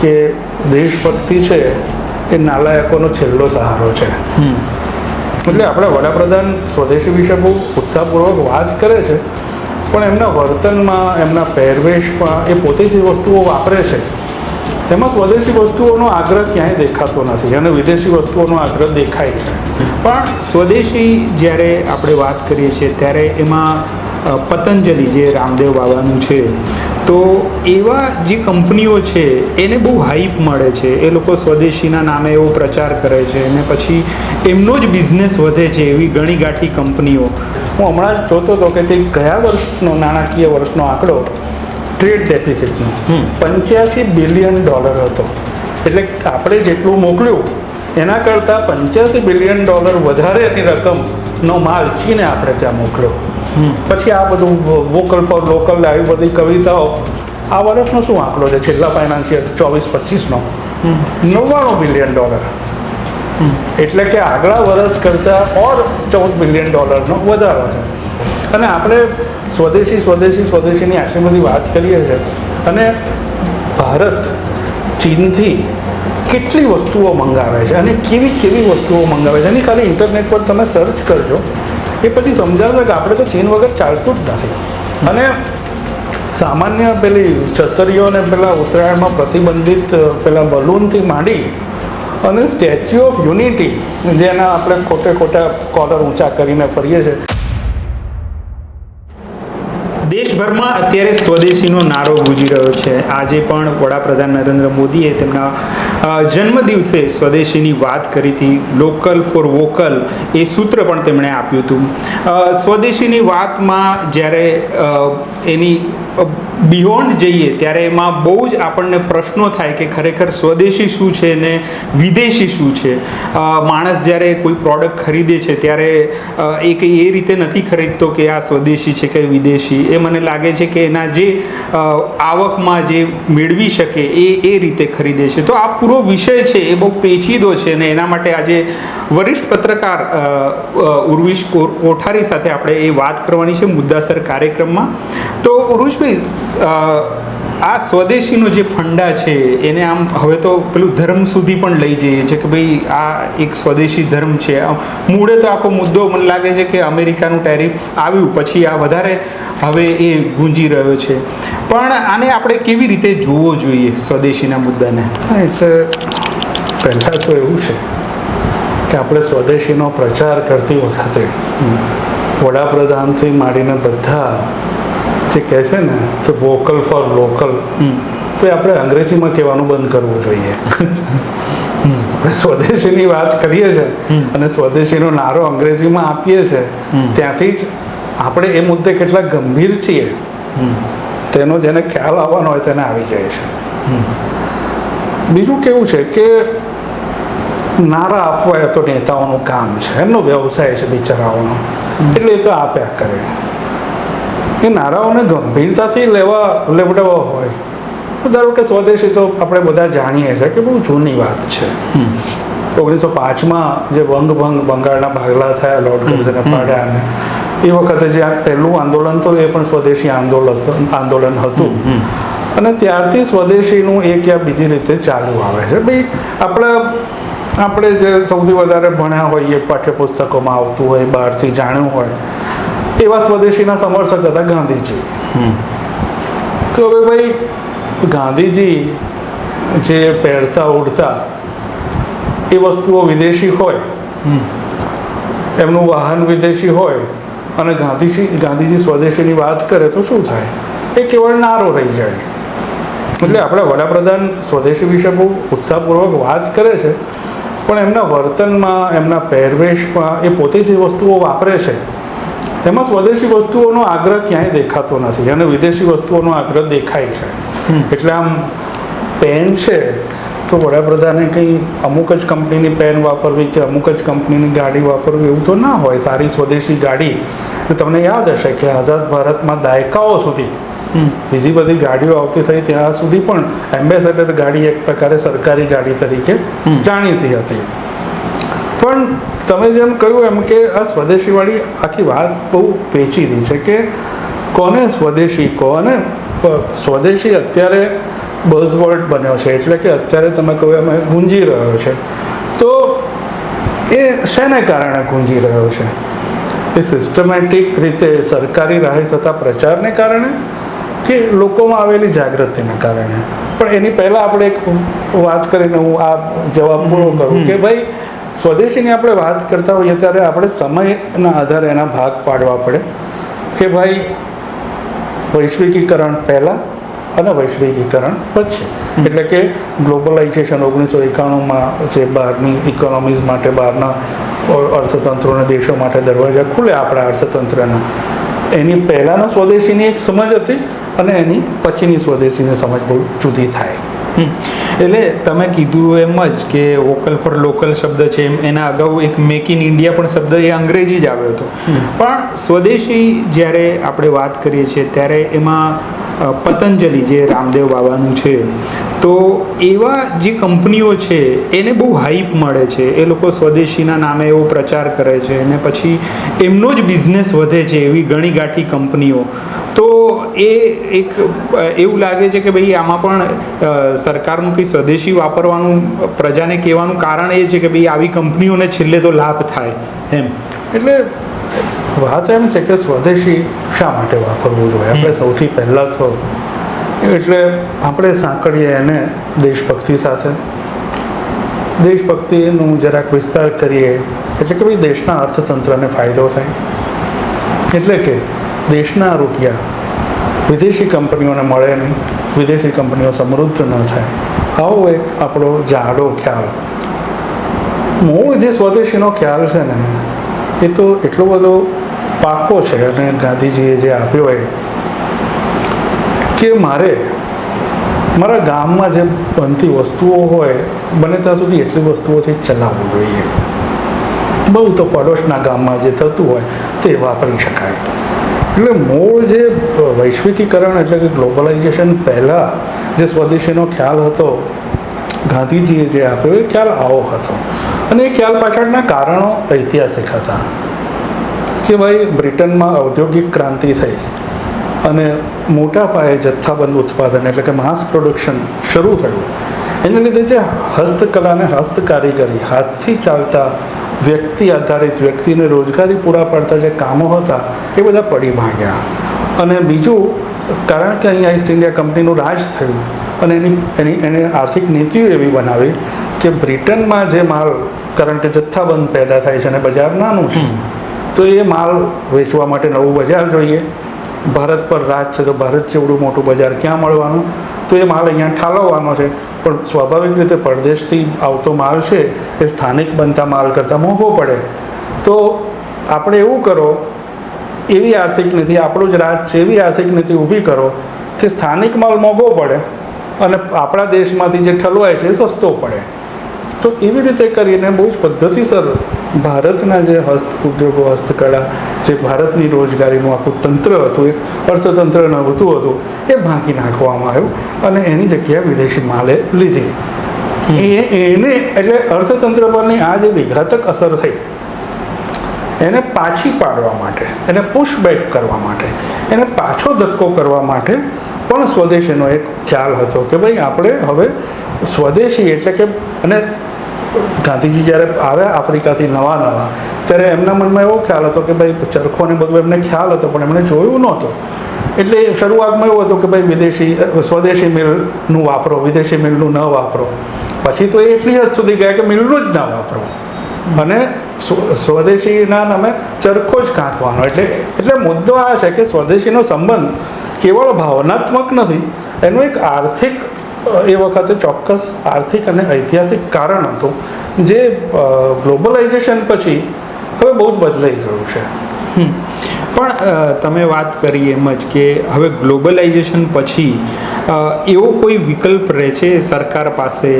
કે દેશભક્તિ છે એ નાલાયકોનો છેલ્લો સહારો છે. એટલે આપણા વડાપ્રધાન સ્વદેશી વિશે બહુ ઉત્સાહપૂર્વક વાત કરે છે પણ એમના વર્તનમાં એમના પહેરવેશમાં એ પોતે જે વસ્તુઓ વાપરે છે એમાં સ્વદેશી વસ્તુઓનો આગ્રહ ક્યાંય દેખાતો નથી અને વિદેશી વસ્તુઓનો આગ્રહ દેખાય છે. પણ સ્વદેશી જ્યારે આપણે વાત કરીએ છીએ ત્યારે એમાં પતંજલિ જે રામદેવ બાબાનું છે તો એવા જે કંપનીઓ છે એને બહુ હાઈપ મળે છે. એ લોકો સ્વદેશીના નામે એવો પ્રચાર કરે છે અને પછી એમનો જ બિઝનેસ વધે છે એવી ઘણી ગાંઠી કંપનીઓ. હું હમણાં જ જોતો હતો કે તે ગયા વર્ષનો નાણાકીય વર્ષનો આંકડો ટ્રેડ ડેફિસિટનો પંચ્યાસી બિલિયન ડોલર હતો. એટલે આપણે જેટલું મોકલ્યું એના કરતાં પંચ્યાસી બિલિયન ડોલર વધારેની રકમનો માલ ચીને આપણે ત્યાં મોકલ્યો. પછી આ બધું વોકલ ફોર લોકલ આવી બધી કવિતાઓ આ વર્ષનો શું આંકડો છે? છેલ્લા ફાઇનાન્શિયલ ચોવીસ પચીસનો. નવ્વાણું બિલિયન ડોલર એટલે કે આગલા વર્ષ કરતાં ઓર ચૌદ બિલિયન ડોલરનો વધારો છે. અને આપણે સ્વદેશી સ્વદેશી સ્વદેશીની આટલી બધી વાત કરીએ છીએ. અને ભારત ચીનથી કેટલી વસ્તુઓ મંગાવે છે અને કેવી કેવી વસ્તુઓ મંગાવે છે? એની ખાલી ઇન્ટરનેટ પર તમે સર્ચ કરજો. એ પછી સમજાવ્યું કે આપણે તો ચીન વગર ચાલતું જ નથી. અને સામાન્ય પેલી છતરીઓ પેલા ઉત્તરાયણમાં પ્રતિબંધિત પેલા બલૂનથી માંડી અને સ્ટેચ્યુ ઓફ યુનિટી, જેના આપણે ખોટે ખોટા કોલર ઊંચા કરીને ફરીએ છીએ. દેશભરમાં અત્યારે સ્વદેશીનો નારો ગુજી રહ્યો છે. આજે પણ વડાપ્રધાન નરેન્દ્ર મોદીએ તેમના જન્મદિવસે સ્વદેશીની વાત કરી હતી. લોકલ ફોર વોકલ એ સૂત્ર પણ તેમણે આપ્યું હતું. સ્વદેશીની વાતમાં જ્યારે એની બિયોન્ડ જઈએ, ત્યારે એમાં બહુ જ આપણને પ્રશ્નો થાય કે ખરેખર સ્વદેશી શું છે ને વિદેશી શું છે. માણસ જ્યારે કોઈ પ્રોડક્ટ ખરીદે છે, ત્યારે એ કંઈ એ રીતે નથી ખરીદતો કે આ સ્વદેશી છે કે વિદેશી. એ મને લાગે છે કે એના જે આવકમાં જે મેળવી શકે, એ એ રીતે ખરીદે છે. તો આ પૂરો વિષય છે, એ બહુ પેચીદો છે અને એના માટે આજે વરિષ્ઠ પત્રકાર ઉર્વિશ કોઠારી સાથે આપણે એ વાત કરવાની છે મુદ્દાસર કાર્યક્રમમાં. તો ઉર્વિશભાઈ અ, આ સ્વદેશીનો જે ફંડા છે એને આમ હવે તો પેલું ધર્મ સુધી પણ લઈ જઈએ છે કે ભાઈ આ એક સ્વદેશી ધર્મ છે. મૂળે તો આખો મુદ્દો મને લાગે છે કે અમેરિકાનું ટેરિફ આવ્યું પછી આ વધારે હવે એ ગુંજી રહ્યો છે. પણ આને આપણે કેવી રીતે જોવો જોઈએ સ્વદેશીના મુદ્દાને? હા, એટલે પહેલાં તો એવું છે કે આપણે સ્વદેશીનો પ્રચાર કરતી વખતે વડાપ્રધાનથી માંડીને બધા જે કહે છે ને કે વોકલ ફોર લોકલ તો એ આપણે અંગ્રેજીમાં કહેવાનું બંધ કરવું જોઈએ. આપણે સ્વદેશીની વાત કરીએ છીએ અને સ્વદેશીનો નારો અંગ્રેજીમાં આપીએ છીએ ત્યાંથી જ આપણે એ મુદ્દે કેટલા ગંભીર છીએ. તેનો જેને ખ્યાલ આવવાનો હોય તેને આવી જાય છે. બીજું કેવું છે કે નારા આપવા એ તો નેતાઓનું કામ છે. એમનો વ્યવસાય છે બિચારાઓનો. એટલે એ તો આપ્યા કરે. એ નારાઓને ગંભીરતાથી લેવા લેવડાવવા હોય તો ધારો કે સ્વદેશી તો આપણે બધા જાણીએ છીએ કે બહુ જૂની વાત છે. ઓગણીસો પાંચમાં જે વંગભંગ બંગાળના ભાગલા થયા લોર્ડ ગર્જને પાડ્યા અને એ વખતે જે આ પહેલું આંદોલન તો એ પણ સ્વદેશી આંદોલન આંદોલન હતું. અને ત્યારથી સ્વદેશીનું એક યા બીજી રીતે ચાલુ આવે છે. ભાઈ આપણા આપણે જે સૌથી વધારે ભણ્યા હોઈએ પાઠ્યપુસ્તકોમાં આવતું હોય બહારથી જાણ્યું હોય એવા સ્વદેશીના સમર્થક હતા ગાંધીજી. તો હવે ભાઈ, ગાંધીજી જે પહેરતા, ઉડતા એ વસ્તુઓ વિદેશી હોય, એમનું વાહન વિદેશી હોય અને ગાંધીજી ગાંધીજી સ્વદેશીની વાત કરે તો શું થાય? એ કેવળ નારો રહી જાય. એટલે આપણા વડાપ્રધાન સ્વદેશી વિશે બહુ ઉત્સાહપૂર્વક વાત કરે છે, પણ એમના વર્તનમાં, એમના પહેરવેશમાં એ પોતે જે વસ્તુઓ વાપરે છે. એમાં સ્વદેશી વસ્તુઓનો આગ્રહ ક્યાંય દેખાતો નથી અને વિદેશી વસ્તુઓનો આગ્રહ દેખાય છે. એટલે આમ પેન છે તો વડાપ્રધાને કંઈ અમુક જ કંપનીની પેન વાપરવી કે અમુક જ કંપનીની ગાડી વાપરવી એવું તો ના હોય. સારી સ્વદેશી ગાડી. તમને યાદ હશે કે આઝાદ ભારતમાં દાયકાઓ સુધી બીજી બધી ગાડીઓ આવતી થઈ ત્યાં સુધી પણ એમ્બેસેડર ગાડી એક પ્રકારે સરકારી ગાડી તરીકે જાણીતી હતી. પણ તમે જેમ કહ્યું એમ કે આ સ્વદેશીવાળી આખી વાત બહુ પેચીદી છે કે કોને સ્વદેશી કહો અને સ્વદેશી અત્યારે બઝવર્ડ બન્યો છે. એટલે કે અત્યારે તમે કહો એમ ગુંજી રહ્યો છે. તો એ શેને કારણે ગુંજી રહ્યો છે? એ સિસ્ટમેટિક રીતે સરકારી રાહે થતા પ્રચારને કારણે કે લોકોમાં આવેલી જાગૃતિના કારણે? પણ એની પહેલાં આપણે એક વાત કરીને હું આ જવાબ પૂરો કરું કે ભાઈ સ્વદેશીની આપણે વાત કરતા હોઈએ ત્યારે આપણે સમયના આધારે એના ભાગ પાડવા પડે કે ભાઈ વૈશ્વિકીકરણ પહેલાં અને વૈશ્વિકીકરણ પછી. એટલે કે ગ્લોબલાઇઝેશન ઓગણીસો એકાણુંમાં જે બહારની ઇકોનોમીઝ માટે બહારના અર્થતંત્રોના દેશો માટે દરવાજા ખુલે આપણા અર્થતંત્રના. એની પહેલાંનો સ્વદેશીની એક સમજ હતી અને એની પછીની સ્વદેશીની સમજ બહુ જુદી થાય. હમ. એટલે તમે કીધું એમ જ કે વોકલ ફોર લોકલ શબ્દ છે એમ એના અગાઉ એક મેક ઇન ઇન્ડિયા પણ શબ્દ એ અંગ્રેજી જ આવ્યો હતો. પણ સ્વદેશી જ્યારે આપણે વાત કરીએ છીએ ત્યારે એમાં પતંજલિ જે રામદેવ બાબાનું છે, તો એવા જે કંપનીઓ છે, એને બહુ હાઈપ મળે છે. એ લોકો સ્વદેશીના નામે એવો પ્રચાર કરે છે અને પછી એમનો જ બિઝનેસ વધે છે એવી ઘણી ગાંઠી કંપનીઓ. તો એ એક, એવું લાગે છે કે ભાઈ આમાં પણ સરકારનું કંઈ સ્વદેશી વાપરવાનું, પ્રજાને કહેવાનું કારણ એ છે કે ભાઈ આવી કંપનીઓને છેલ્લે તો લાભ થાય એમ. એટલે વાત એમ છે કે સ્વદેશી શા માટે વાપરવું જોઈએ? આપણે સૌથી પહેલાં તો એટલે આપણે સાંકળીએ એને દેશભક્તિ સાથે. દેશભક્તિનું જરાક વિસ્તાર કરીએ એટલે કે ભાઈ દેશના અર્થતંત્રને ફાયદો થાય. એટલે કે દેશના રૂપિયા વિદેશી કંપનીઓને મળે નહીં વિદેશી કંપનીઓ સમૃદ્ધ ન થાય. આવો એક આપણો જાડો ખ્યાલ. મૂળ જે સ્વદેશીનો ખ્યાલ છે ને એ તો એટલો બધો પાકો છે અને ગાંધીજીએ જે આપ્યો એ, કે મારે મારા ગામમાં જે બનતી વસ્તુઓ હોય, બને ત્યાં સુધી એટલી વસ્તુઓથી ચલાવવું જોઈએ. બહુ તો પડોશના ગામમાં જે થતું હોય, તે વાપરી શકાય. એટલે મૂળ જે વૈશ્વિકીકરણ એટલે કે ગ્લોબલાઇઝેશન પહેલાં જે સ્વદેશીનો ખ્યાલ હતો, ગાંધીજીએ જે આપ્યો એ ખ્યાલ આવો હતો. અને એ ખ્યાલ પાછળના કારણો ઐતિહાસિક હતા. કે બ્રિટનમાં ઔદ્યોગિક ક્રાંતિ થઈ અને મોટા પાયે જથ્થાબંધ ઉત્પાદન એટલે કે માસ પ્રોડક્શન શરૂ થયું. એને લીધે જે હસ્તકલાને હસ્ત હસ્તકારીગરી, હાથથી ચાલતા વ્યક્તિ આધારિત વ્યક્તિને રોજગારી પૂરા પાડતા જે કામો હતા, એ બધા પડી ભાંગ્યા. અને બીજું, કારણ કે અહીંયા ઈસ્ટ ઇન્ડિયા કંપનીનું રાજ થયું અને એની એની, એને આર્થિક નીતિઓ એવી બનાવી કે બ્રિટનમાં જે માલ, કારણ કે જથ્થાબંધ પેદા થાય છે અને બજાર નાનું છે તો એ માલ વેચવા માટે નવું બજાર જોઈએ. ભારત પર રાજ છે તો ભારત જેવડું મોટું બજાર ક્યાં મળવાનું? તો એ માલ અહીંયા ઠાલવવાનો છે. પણ સ્વાભાવિક રીતે પરદેશથી આવતો માલ છે એ સ્થાનિક બનતા માલ કરતાં મોંઘો પડે. તો આપણે એવું કરો, એવી આર્થિક નીતિ, આપણું જ રાજ છે એવી આર્થિક નીતિ ઊભી કરો કે સ્થાનિક માલ મોંઘો પડે અને આપણા દેશમાંથી જે ઠલવાય છે એ સસ્તો પડે. તો એવી રીતે કરીને બહુ જ પદ્ધતિસર ભારતના જે હસ્ત ઉદ્યોગો હસ્તકળા જે ભારતની રોજગારીનું આખું તંત્ર હતું એક અર્થતંત્ર નહોતું હતું એ ભાંકી નાખવામાં આવ્યું અને એની જગ્યાએ વિદેશી માલે લીધી. એ એને એટલે અર્થતંત્ર પરની આ જે વિઘાતક અસર થઈ એને પાછી પાડવા માટે એને પુશબેક કરવા માટે એને પાછો ધક્કો કરવા માટે પણ સ્વદેશીનો એક ખ્યાલ હતો કે ભાઈ આપણે હવે સ્વદેશી એટલે કે અને ગાંધીજી જ્યારે આવ્યા આફ્રિકાથી નવા નવા, ત્યારે એમના મનમાં એવો ખ્યાલ હતો કે ભાઈ ચરખો ને બધું એમને ખ્યાલ હતો, પણ એમણે જોયું નહોતું. એટલે શરૂઆતમાં એવું હતું કે ભાઈ વિદેશી સ્વદેશી મિલનું વાપરો, વિદેશી મિલનું ન વાપરો. પછી તો એટલી હદ સુધી ગયા કે મિલનું જ ના વાપરો. અને સ્વદેશીના નામે ચરખો જ કાંકવાનો એટલે એટલે મુદ્દો આ છે કે સ્વદેશીનો સંબંધ કેવળ ભાવનાત્મક નથી, એનું એક આર્થિક એ વખતે ચોક્કસ આર્થિક અને ઐતિહાસિક કારણ હતું જે ગ્લોબલાઇઝેશન પછી હવે બહુ જ બદલાઈ ગયું છે. પણ તમે વાત કરી એમ જ કે હવે ગ્લોબલાઇઝેશન પછી એવો કોઈ વિકલ્પ રહે છે સરકાર પાસે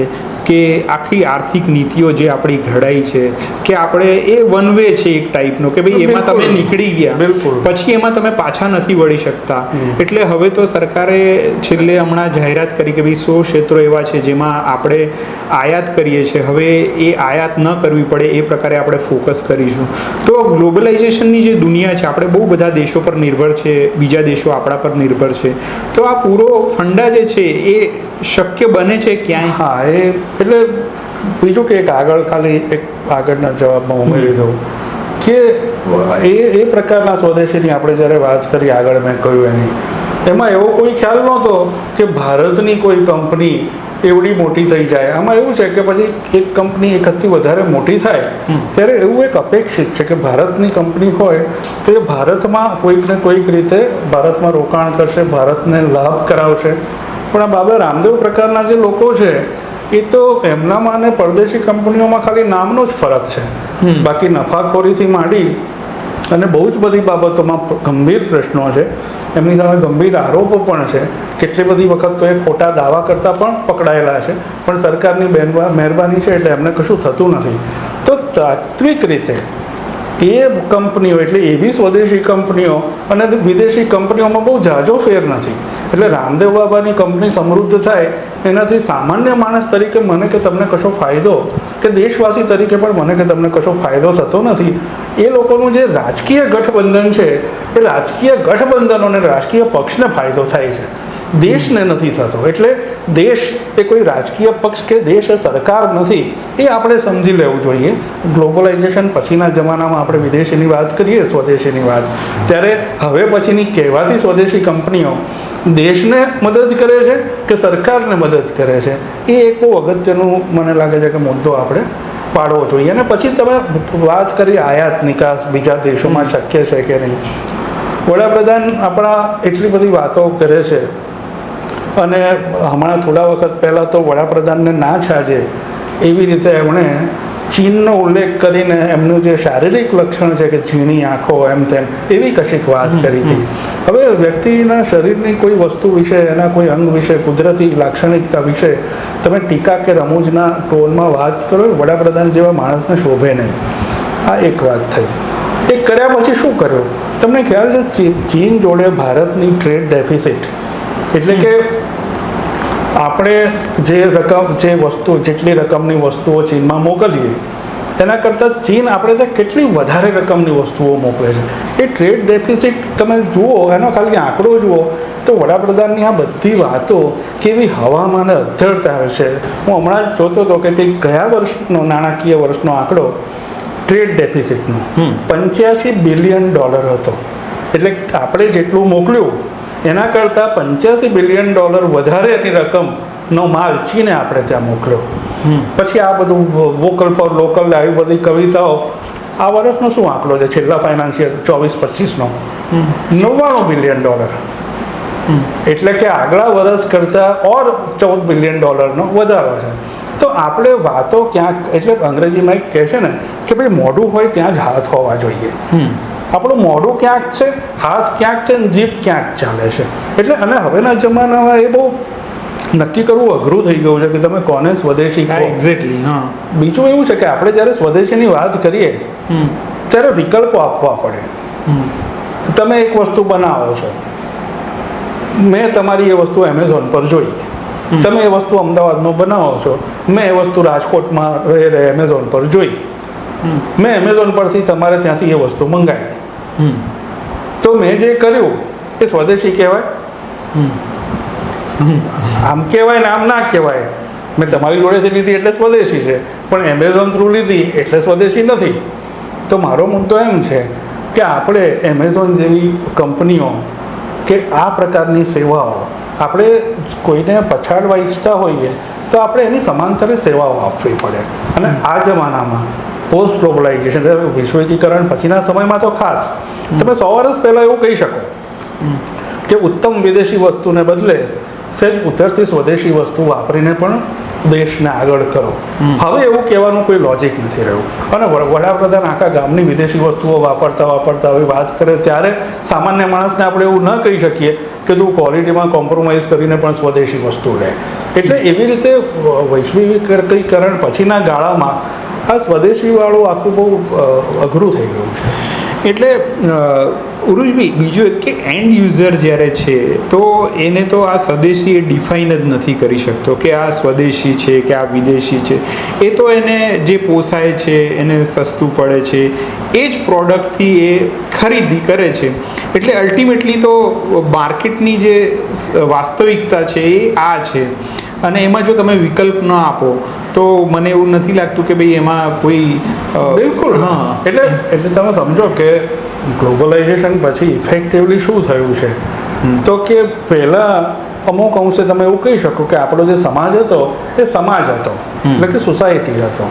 કે આખી આર્થિક નીતિઓ જે આપણી ઘડાઈ છે કે આપણે એ વન વે છે એક ટાઈપનો કે ભાઈ એમાં તમે નીકળી ગયા. બિલકુલ. પછી એમાં તમે પાછા નથી વળી શકતા. એટલે હવે તો સરકારે છેલ્લે હમણાં જાહેરાત કરી કે ભાઈ સો ક્ષેત્રો એવા છે જેમાં આપણે આયાત કરીએ છીએ. હવે એ આયાત ન કરવી પડે એ પ્રકારે આપણે ફોકસ કરીશું. તો ગ્લોબલાઇઝેશનની જે દુનિયા છે આપણે બહુ બધા દેશો પર નિર્ભર છે બીજા દેશો આપણા પર નિર્ભર છે. તો આ પૂરો ફંડા જે છે એ શક્ય બને છે ક્યાંય? હા એ એટલે બીજું કે એક આગળ ખાલી એક આગળના જવાબમાં ઉમેરી દઉં કે એ એ પ્રકારના સ્વદેશીની આપણે જ્યારે વાત કરી આગળ મેં કહ્યું એની એમાં એવો કોઈ ખ્યાલ નહોતો કે ભારતની કોઈ કંપની એવડી મોટી થઈ જાય. આમાં એવું છે કે પછી એક કંપની એક હદથી વધારે મોટી થાય ત્યારે એવું એક અપેક્ષિત છે કે ભારતની કંપની હોય તો એ ભારતમાં કોઈક ને કોઈક રીતે ભારતમાં રોકાણ કરશે ભારતને લાભ કરાવશે. પણ આ બાબા રામદેવ પ્રકારના જે લોકો છે એ તો એમનામાં અને પરદેશી કંપનીઓમાં ખાલી નામનો જ ફરક છે. બાકી નફાખોરીથી માંડી અને બહુ જ બધી બાબતોમાં ગંભીર પ્રશ્નો છે. એમની સામે ગંભીર આરોપો પણ છે. કેટલી બધી વખત તો એ ખોટા દાવા કરતાં પણ પકડાયેલા છે. પણ સરકારની મહેરબાની છે એટલે એમને કશું થતું નથી. તો તાત્વિક રીતે એ કંપનીઓ, એટલે એવી સ્વદેશી કંપનીઓ અને વિદેશી કંપનીઓમાં બહુ ઝાઝો ફેર નથી. એટલે રામદેવ બાબાની કંપની સમૃદ્ધ થાય, એનાથી સામાન્ય માણસ તરીકે મને કે તમને કશો ફાયદો, કે દેશવાસી તરીકે પણ મને કે તમને કશો ફાયદો થતો નથી. એ લોકોનું જે રાજકીય ગઠબંધન છે, એ રાજકીય ગઠબંધનોને રાજકીય પક્ષને ફાયદો થાય છે. દેશને નથી થતો. એટલે દેશ એ કોઈ રાજકીય પક્ષ કે દેશ એ સરકાર નથી, એ આપણે સમજી લેવું જોઈએ. ગ્લોબલાઇઝેશન પછીના જમાનામાં આપણે વિદેશીની વાત કરીએ, સ્વદેશીની વાત. ત્યારે હવે પછીની કહેવાતી સ્વદેશી કંપનીઓ દેશને મદદ કરે છે કે સરકારને મદદ કરે છે? એ એક બહુ અગત્યનું મને લાગે છે કે મુદ્દો આપણે પાડવો જોઈએ. અને પછી તમે વાત કરી આયાત નિકાસ, બીજા દેશોમાં શક્ય છે કે નહીં? વડાપ્રધાન આપણા એટલી બધી વાતો કરે છે અને હમણાં થોડા વખત પહેલાં તો વડાપ્રધાનને ના છાજે એવી રીતે એમણે ચીનનો ઉલ્લેખ કરીને એમનું જે શારીરિક લક્ષણ છે કે ઝીણી આંખો એમ તેમ એવી કશીક વાત કરી હતી. હવે વ્યક્તિના શરીરની કોઈ વસ્તુ વિશે એના કોઈ અંગ વિશે કુદરતી લાક્ષણિકતા વિશે તમે ટીકા કે રમૂજના ટોનમાં વાત કરો વડાપ્રધાન જેવા માણસને શોભે નહીં. આ એક વાત થઈ. એ કર્યા પછી શું કર્યું? તમને ખ્યાલ છે ચીન ચીન જોડે ભારતની ટ્રેડ ડેફિસિટ. એટલે કે આપણે જે રકમ જે વસ્તુ જેટલી રકમની વસ્તુઓ ચીનમાં મોકલીએ એના કરતાં ચીન આપણે ત્યાં કેટલી વધારે રકમની વસ્તુઓ મોકલે છે. એ ટ્રેડ ડેફિસિટ તમે જુઓ એનો ખાલી આંકડો જુઓ તો વડાપ્રધાનની આ બધી વાતો કેવી હવામાં અને અધ્ધરતા છે. હું હમણાં જ જોતો હતો કે તે ગયા વર્ષનો નાણાકીય વર્ષનો આંકડો ટ્રેડ ડેફિસિટનો પંચ્યાસી બિલિયન ડોલર હતો. એટલે આપણે જેટલું મોકલ્યું એના કરતાં પંચ્યાસી બિલિયન ડોલર વધારેની રકમનો માલ ચીને આપણે ત્યાં મોકલ્યો. પછી આ બધું વોકલ ફોર લોકલ આવી બધી કવિતાઓ આ વર્ષનો શું આંકડો છે? છેલ્લા ફાઇનાન્શિયલ ચોવીસ પચીસનો. નવ્વાણું બિલિયન ડોલર. એટલે કે આગલા વર્ષ કરતાં ઓર ચૌદ બિલિયન ડોલરનો વધારો છે. તો આપણે વાતો ક્યાંક એટલે અંગ્રેજીમાં એક કહે છે ને કે ભાઈ મોઢું હોય ત્યાં જ હાથ હોવા જોઈએ. આપણું મોઢું ક્યાંક છે હાથ ક્યાંક છે ને જીભ ક્યાંક ચાલે છે. એટલે અને હવેના જમાનામાં એ બહુ નક્કી કરવું અઘરું થઈ ગયું છે કે તમે કોને સ્વદેશી એક્ઝેક્ટલી હા બીજું એવું છે કે આપણે જ્યારે સ્વદેશીની વાત કરીએ ત્યારે વિકલ્પો આપવા પડે. તમે એક વસ્તુ બનાવો છો. મેં તમારી એ વસ્તુ એમેઝોન પર જોઈ. તમે એ વસ્તુ અમદાવાદમાં બનાવો છો. મેં એ વસ્તુ રાજકોટમાં રહે રહે એમેઝોન પર જોઈ. મેં એમેઝોન પરથી તમારે ત્યાંથી એ વસ્તુ મંગાવી. તો મેં જે કર્યું એ સ્વદેશી કહેવાય? આમ કહેવાય ને આમ ના કહેવાય. મેં તમારી જોડેથી લીધી એટલે સ્વદેશી છે પણ એમેઝોન થ્રુ લીધી એટલે સ્વદેશી નથી. તો મારો મુદ્દો એમ છે કે આપણે એમેઝોન જેવી કંપનીઓ કે આ પ્રકારની સેવાઓ આપણે કોઈને પછાડવા ઈચ્છતા હોઈએ તો આપણે એની સમાંતરે સેવાઓ આપવી પડે. અને આ જમાનામાં પોસ્ટ ગ્લોબલાઇઝેશન વિશ્વિકરણ પછીના સમયમાં તો ખાસ. તમે સો વર્ષ પહેલાં એવું કહી શકો કે ઉત્તમ વિદેશી વસ્તુને બદલે સહેજ ઉત્તરથી સ્વદેશી વસ્તુ વાપરીને પણ દેશને આગળ કરો. હવે એવું કહેવાનું કોઈ લોજિક નથી રહ્યું. અને વડાપ્રધાન આખા ગામની વિદેશી વસ્તુઓ વાપરતા વાપરતા હવે વાત કરે ત્યારે સામાન્ય માણસને આપણે એવું ન કહી શકીએ કે તું ક્વોલિટીમાં કોમ્પ્રોમાઇઝ કરીને પણ સ્વદેશી વસ્તુ લે. એટલે એવી રીતે વૈશ્વિકીકરણ પછીના ગાળામાં આ સ્વદેશીવાળું આખું બહુ અઘરું થઈ ગયું છે. એટલે ઉરુજભી બીજું એક કે એન્ડ યુઝર જ્યારે છે, તો એને તો આ સ્વદેશી એ ડિફાઇન જ નથી કરી શકતો કે આ સ્વદેશી છે કે આ વિદેશી છે. એ તો એને જે પોસાય છે, એને સસ્તું પડે છે, એ જ પ્રોડક્ટથી એ ખરીદી કરે છે. એટલે અલ્ટિમેટલી તો માર્કેટની જે વાસ્તવિકતા છે એ આ છે. અને એમાં જો તમે વિકલ્પ ન આપો તો મને એવું નથી લાગતું કે ભાઈ એમાં કોઈ બિલકુલ. હા. એટલે એટલે તમે સમજો કે ગ્લોબલાઇઝેશન પછી ઇફેક્ટિવલી શું થયું છે? તો કે પહેલાં અમુક અંશે તમે એવું કહી શકો કે આપણો જે સમાજ હતો એ સમાજ હતો. એટલે કે સોસાયટી હતો.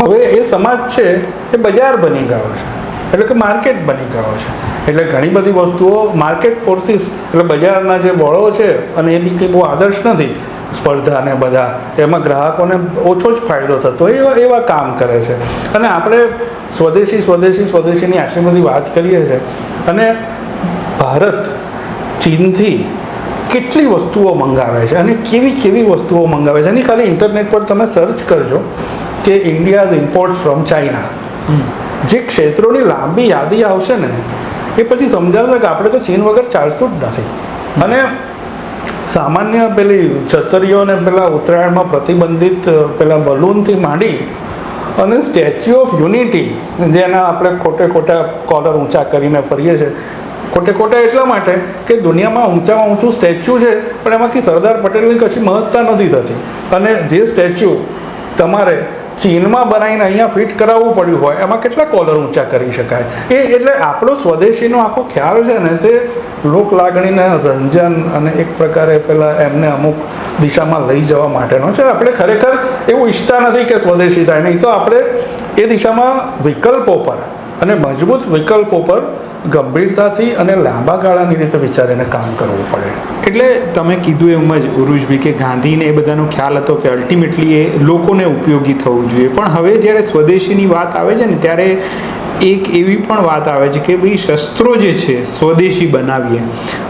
હવે એ સમાજ છે એ બજાર બની ગયો છે. એટલે કે માર્કેટ બની ગયો છે. એટલે ઘણી બધી વસ્તુઓ માર્કેટ ફોર્સિસ એટલે બજારના જે બળો છે અને એ બી કંઈ બહુ આદર્શ નથી સ્પર્ધા ને બધા એમાં ગ્રાહકોને ઓછો જ ફાયદો થતો એવા એવા કામ કરે છે. અને આપણે સ્વદેશી સ્વદેશી સ્વદેશીની આટલી બધી વાત કરીએ છીએ અને ભારત ચીનથી કેટલી વસ્તુઓ મંગાવે છે અને કેવી કેવી વસ્તુઓ મંગાવે છે. એની ખાલી ઇન્ટરનેટ પર તમે સર્ચ કરજો કે ઇન્ડિયાઝ ઇમ્પોર્ટ ફ્રોમ ચાઇના જે ક્ષેત્રોની લાંબી યાદી આવશે ને એ પછી સમજાવશે કે આપણે તો ચીન વગર ચાલતું જ નથી. અને સામાન્ય પેલી છતરીઓને પેલા ઉત્તરાયણમાં પ્રતિબંધિત પેલા બલૂનથી માંડી અને સ્ટેચ્યુ ઓફ યુનિટી, જેના આપણે ખોટે ખોટા કોલર ઊંચા કરીને ફરીએ છીએ. ખોટે ખોટા એટલા માટે કે દુનિયામાં ઊંચામાં ઊંચું સ્ટેચ્યુ છે, પણ એમાંથી સરદાર પટેલની કશી મહત્તા નથી થતી. અને જે સ્ટેચ્યુ તમારે ચીનમાં બનાવીને અહીંયા ફિટ કરાવવું પડ્યું હોય, એમાં કેટલા કોલર ઊંચા કરી શકાય? એ એટલે આપણો સ્વદેશીનો આખો ખ્યાલ છે ને, તે લોક લાગણીને રંજન અને એક પ્રકારે પેલા એમને અમુક દિશામાં લઈ જવા માટેનો છે. આપણે ખરેખર એવું ઈચ્છતા નથી કે સ્વદેશી થાય. નહીં તો આપણે એ દિશામાં વિકલ્પો પર અને મજબૂત વિકલ્પો પર ગંભીરતાથી અને લાંબા ગાળાની રીતે વિચારીને કામ કરવું પડે. એટલે તમે કીધું એમ જ ઉરુજભી કે ગાંધીને એ બધાનો ખ્યાલ હતો કે અલ્ટિમેટલી એ લોકોને ઉપયોગી થવું જોઈએ. પણ હવે જ્યારે સ્વદેશીની વાત આવે છે ને, ત્યારે એક એવી પણ વાત આવે છે કે ભાઈ શસ્ત્રો જે છે, સ્વદેશી બનાવીએ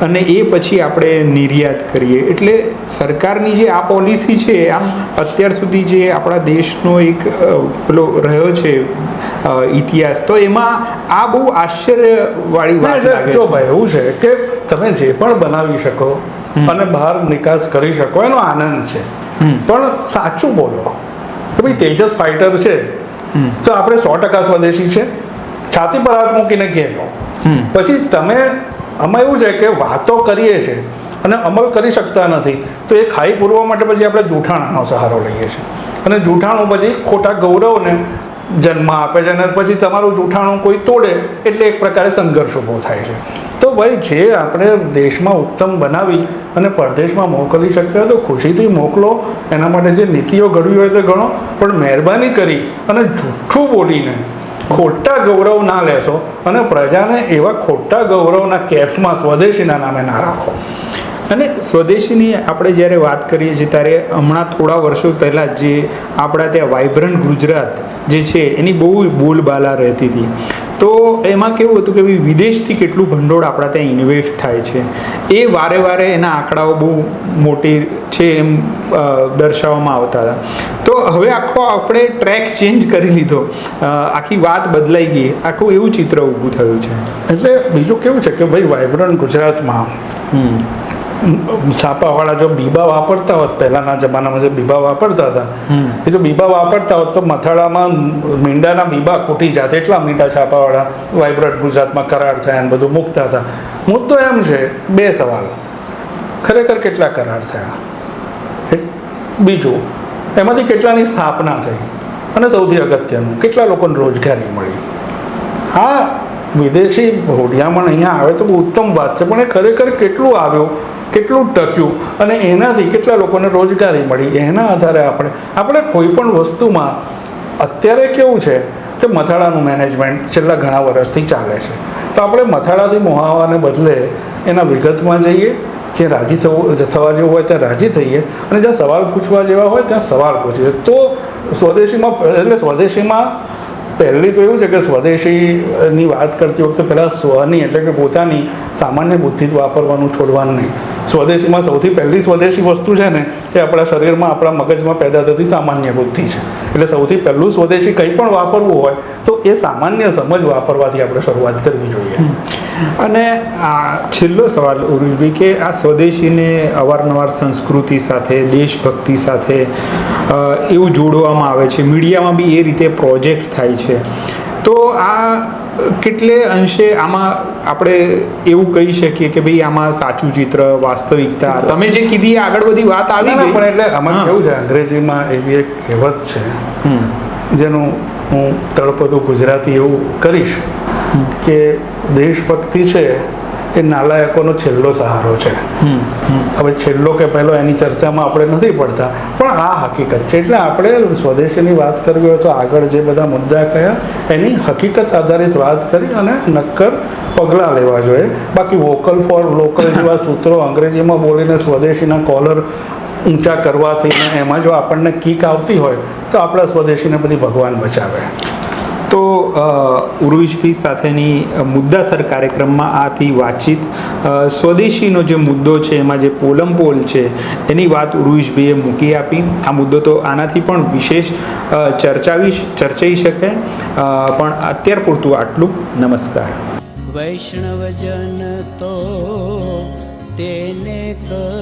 અને એ પછી આપણે નિર્યાત કરીએ. એટલે સરકારની જે આ પોલિસી છે, આમ અત્યાર સુધી જે આપણા દેશનો એક પેલો રહ્યો છે ઇતિહાસ. તો એમાં આ બહુ આશ્ચર્યવાળી વાત લાગે જો ભાઈ એવું છે કે તમે જે પણ બનાવી શકો અને બહાર નિકાસ કરી શકો એનો આનંદ છે. પણ સાચું બોલો. કે ભાઈ તેજસ ફાઇટર છે. તો આપણે સો ટકા સ્વદેશી છે. છાતી પર હાથ મૂકીને કહેજો. પછી તમે આમાં એવું છે કે વાતો કરીએ છીએ અને અમલ કરી શકતા નથી તો એ ખાઈ પૂરવા માટે પછી આપણે જૂઠાણાનો સહારો લઈએ છીએ. અને જૂઠાણું પછી ખોટા ગૌરવને જન્મ આપે છે અને પછી તમારું જૂઠાણું કોઈ તોડે એટલે એક પ્રકારે સંઘર્ષ ઊભો થાય છે. તો ભાઈ જે આપણે દેશમાં ઉત્તમ બનાવી અને પરદેશમાં મોકલી શકતા તો ખુશીથી મોકલો. એના માટે જે નીતિઓ ઘડવી હોય તે ગણો પણ મહેરબાની કરી અને જૂઠું બોલીને ખોટા ગૌરવ ના લેશો અને પ્રજાને એવા ખોટા ગૌરવના કેફમાં સ્વદેશીના નામે ના રાખો. અને સ્વદેશીની આપણે જ્યારે વાત કરીએ છીએ ત્યારે હમણાં થોડા વર્ષો પહેલાં જે આપણા ત્યાં વાઇબ્રન્ટ ગુજરાત જે છે એની બહુ બોલબાલા રહેતી હતી. તો એમાં કેવું હતું કે ભાઈ વિદેશથી કેટલું ભંડોળ આપણા ત્યાં ઇન્વેસ્ટ થાય છે. એ વારે વારે એના આંકડાઓ બહુ મોટી છે એમ દર્શાવવામાં આવતા હતા. તો હવે આખો આપણે ટ્રેક ચેન્જ કરી લીધો. આખી વાત બદલાઈ ગઈ. આખું એવું ચિત્ર ઊભું થયું છે. એટલે બીજું કેવું છે કે ભાઈ વાઇબ્રન્ટ ગુજરાતમાં છાપાવાળા જો બીબા વાપરતા હોત પહેલાંના જમાનામાં જે બીબા વાપરતા હતા એ જો બીબા વાપરતા હોત તો મથાળામાં મીંડાના બીબા ખૂટી જાત એટલા મીંડા છાપાવાળા વાઇબ્રન્ટ ગુજરાતમાં કરાર થયા અને બધું મૂકતા હતા. મુદ્દો એમ છે બે સવાલ. ખરેખર કેટલા કરાર થયા? બીજું એમાંથી કેટલાની સ્થાપના થઈ? અને સૌથી અગત્યનું કેટલા લોકોને રોજગારી મળી? આ વિદેશી હોડિયામણ અહીંયા આવે તો બહુ ઉત્તમ વાત છે. પણ એ ખરેખર કેટલું આવ્યું, કેટલું ટક્યું અને એનાથી કેટલા લોકોને રોજગારી મળી, એના આધારે આપણે આપણે કોઈ પણ વસ્તુમાં અત્યારે કેવું છે કે મથાળાનું મેનેજમેન્ટ છેલ્લા ઘણા વર્ષથી ચાલે છે. તો આપણે મથાળાથી મોહાવાને બદલે એના વિગતમાં જઈએ, જે રાજી થવું થવા જેવું હોય ત્યાં રાજી થઈએ અને જ્યાં સવાલ પૂછવા જેવા હોય ત્યાં સવાલ પૂછીએ. તો સ્વદેશીમાં, એટલે સ્વદેશીમાં પહેલી તો એવું છે કે સ્વદેશીની વાત કરતી વખતે પહેલાં સ્વની એટલે કે પોતાની સામાન્ય બુદ્ધિ જ વાપરવાનું છોડવાનું નહીં. સ્વદેશીમાં સૌથી પહેલી સ્વદેશી વસ્તુ છે ને, એ આપણા શરીરમાં, આપણા મગજમાં પેદા થતી સામાન્ય બુદ્ધિ છે. એટલે સૌથી પહેલું સ્વદેશી કંઈ પણ વાપરવું હોય, તો એ સામાન્ય સમજ વાપરવાથી આપણે શરૂઆત કરવી જોઈએ. અને આ છેલ્લો સવાલ ઉરુજભાઈ કે આ સ્વદેશીને અવારનવાર સંસ્કૃતિ સાથે, દેશભક્તિ સાથે એવું જોડવામાં આવે છે. મીડિયામાં બી એ રીતે પ્રોજેક્ટ થાય છે. તો આ કેટલે અંશે આમાં આપણે એવું કહી શકીએ કે ભાઈ આમાં સાચું ચિત્ર વાસ્તવિકતા. તમે જે કીધી આગળ બધી વાત આવી ગઈ. પણ એટલે આમાં. કેવું છે અંગ્રેજીમાં એવી એક કહેવત છે જેનું હું તળપદું ગુજરાતી એવું કરીશ કે દેશભક્તિ છે એ નાલાયકોનો છેલ્લો સહારો છે. હવે છેલ્લો કે પહેલો એની ચર્ચામાં આપણે નથી પડતા. પણ આ હકીકત છે. એટલે આપણે સ્વદેશીની વાત કરવી હોય તો આગળ જે બધા મુદ્દા કયા એની હકીકત આધારિત વાત કરી અને નક્કર પગલાં લેવા જોઈએ. બાકી વોકલ ફોર લોકલ જેવા સૂત્રો અંગ્રેજીમાં બોલીને સ્વદેશીના કોલર ઊંચા કરવાથી એમાં જો આપણને કીક આવતી હોય તો આપણા સ્વદેશીને બધી ભગવાન બચાવે. તો ઉર્વિશભી સાથેની મુદ્દાસર કાર્યક્રમમાં આથી વાતચીત. સ્વદેશીનો જે મુદ્દો છે, એમાં જે પોલમ પોલ છે, એની વાત ઉર્વિશભીએ મૂકી આપી. આ મુદ્દો તો આનાથી પણ વિશેષ ચર્ચાવી ચર્ચાઈ શકે. પણ અત્યાર પૂરતું આટલું. નમસ્કાર. વૈષ્ણવજન તો તેને કહીએ